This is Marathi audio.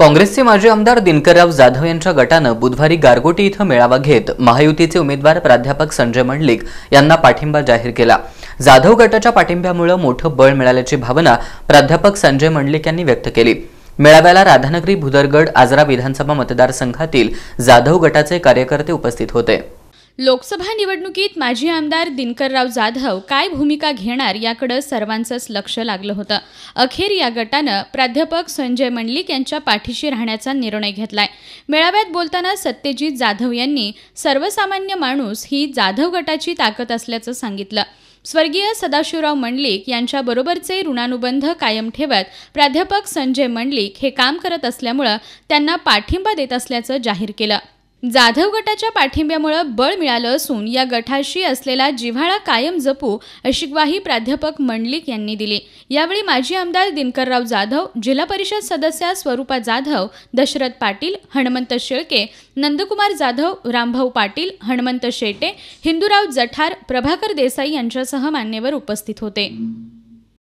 काँग्रेसचे माजी आमदार दिनकरराव जाधव यांच्या गटानं बुधवारी गारगोटी इथं मेळावा घेत महायुतीचे उमेदवार प्राध्यापक संजय मंडलिक यांना पाठिंबा जाहीर केला. जाधव गटाच्या पाठिंब्यामुळे मोठं बळ मिळाल्याची भावना प्राध्यापक संजय मंडलिक यांनी व्यक्त केली. मेळाव्याला राधानगरी भुदरगड आजरा विधानसभा मतदारसंघातील जाधव गटाचे कार्यकर्ते उपस्थित होते. लोकसभा निवडणुकीत माजी आमदार दिनकरराव जाधव काय भूमिका घेणार याकडे सर्वांचंच लक्ष लागलं होतं. अखेर या गटानं प्राध्यापक संजय मंडलिक यांच्या पाठीशी राहण्याचा निर्णय घेतलाय. मेळाव्यात बोलताना सत्यजित जाधव यांनी सर्वसामान्य माणूस ही जाधव गटाची ताकद असल्याचं सांगितलं. स्वर्गीय सदाशिवराव मंडलिक यांच्याबरोबरचे ऋणानुबंध कायम ठेवत प्राध्यापक संजय मंडलिक हे काम करत असल्यामुळं त्यांना पाठिंबा देत असल्याचं जाहीर केलं. जाधव गटाच्या पाठिंब्यामुळं बळ मिळालं असून या गटाशी असलेला जिव्हाळा कायम जपू अशी ग्वाही प्राध्यापक मंडलिक यांनी दिली. यावेळी माजी आमदार दिनकरराव जाधव जिल्हा परिषद सदस्या स्वरूपा जाधव दशरथ पाटील हणमंत शेळके नंदकुमार जाधव रामभाऊ पाटील हणमंत शेटे हिंदूराव जठार प्रभाकर देसाई यांच्यासह मान्यवर उपस्थित होते.